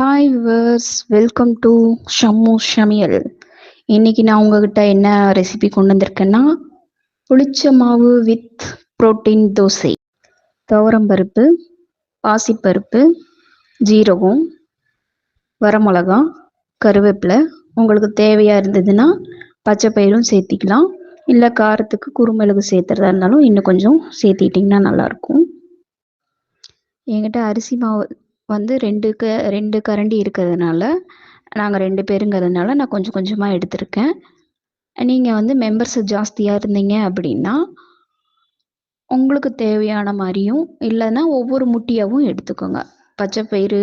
Hi viewers welcome to Shammu ஷமியல் இன்னைக்கு நான் உங்ககிட்ட என்ன ரெசிபி கொண்டு வந்திருக்கேன்னா புளிச்ச மாவு வித் புரோட்டீன் தோசை. துவரம்பருப்பு பாசிப்பருப்பு ஜீரகம் வரமிளகா கருவேப்பிலை. உங்களுக்கு தேவையாக இருந்ததுன்னா பச்சை பயிரும் சேர்த்திக்கலாம். இல்லை காரத்துக்கு குறுமிளகு சேர்த்துறதா இருந்தாலும் இன்னும் கொஞ்சம் சேர்த்திட்டிங்கன்னா நல்லாயிருக்கும். என்கிட்ட அரிசி மாவு வந்து ரெண்டு க ரெண்டு கரண்டி இருக்கிறதுனால நாங்கள் ரெண்டு பேருங்கிறதுனால நான் கொஞ்சம் கொஞ்சமாக எடுத்திருக்கேன். நீங்கள் வந்து மெம்பர்ஸ் ஜாஸ்தியாக இருந்தீங்க அப்படின்னா உங்களுக்கு தேவையான மாதிரியும் இல்லைன்னா ஒவ்வொரு முட்டியாகவும் எடுத்துக்கோங்க. பச்சை பயிறு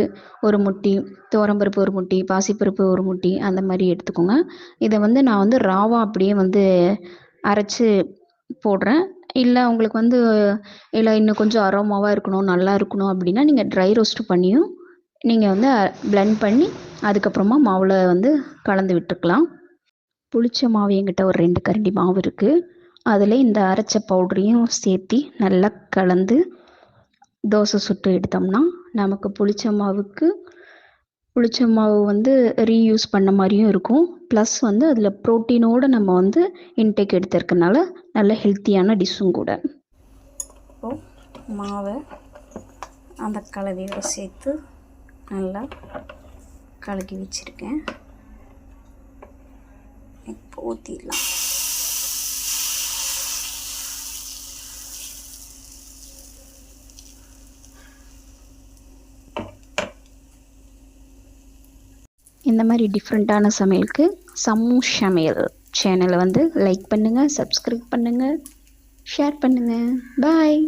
ஒரு முட்டி துவரம்பருப்பு ஒரு முட்டி பாசிப்பருப்பு ஒரு முட்டி அந்த மாதிரி எடுத்துக்கோங்க. இதை வந்து நான் வந்து ராவா அப்படியே வந்து அரைச்சி போடுறேன். இல்லை உங்களுக்கு வந்து இல்லை இன்னும் கொஞ்சம் அரோமாவாக இருக்கணும் நல்லா இருக்கணும் அப்படின்னா நீங்கள் ட்ரை ரோஸ்ட் பண்ணியும் நீங்கள் வந்து பிளெண்ட் பண்ணி அதுக்கப்புறமா மாவில் வந்து கலந்து விட்டுக்கலாம். புளிச்ச மாவு எங்கிட்ட ஒரு ரெண்டு கரண்டி மாவு இருக்குது அதில் இந்த அரைச்ச பவுடரையும் சேர்த்தி நல்லா கலந்து தோசை சுட்டு எடுத்தோம்னா நமக்கு புளிச்ச மாவுக்கு புளிச்ச மாவு வந்து ரீயூஸ் பண்ண மாதிரியும் இருக்கும். ப்ளஸ் வந்து அதில் ப்ரோட்டீனோடு நம்ம வந்து இன்டேக் எடுத்திருக்கனால நல்ல ஹெல்த்தியான டிஷ்ஷும் கூட. இப்போது மாவை அந்த கலவையோட சேர்த்து நல்லா கலக்கி வச்சுருக்கேன். இப்போ ஊற்றிடலாம் இந்த மாதிரி டிஃப்ரெண்ட்டான சமையலுக்கு சம்மு சமையல் சேனலை வந்து லைக் பண்ணுங்கள் சப்ஸ்கிரைப் பண்ணுங்கள் ஷேர் பண்ணுங்கள் பாய்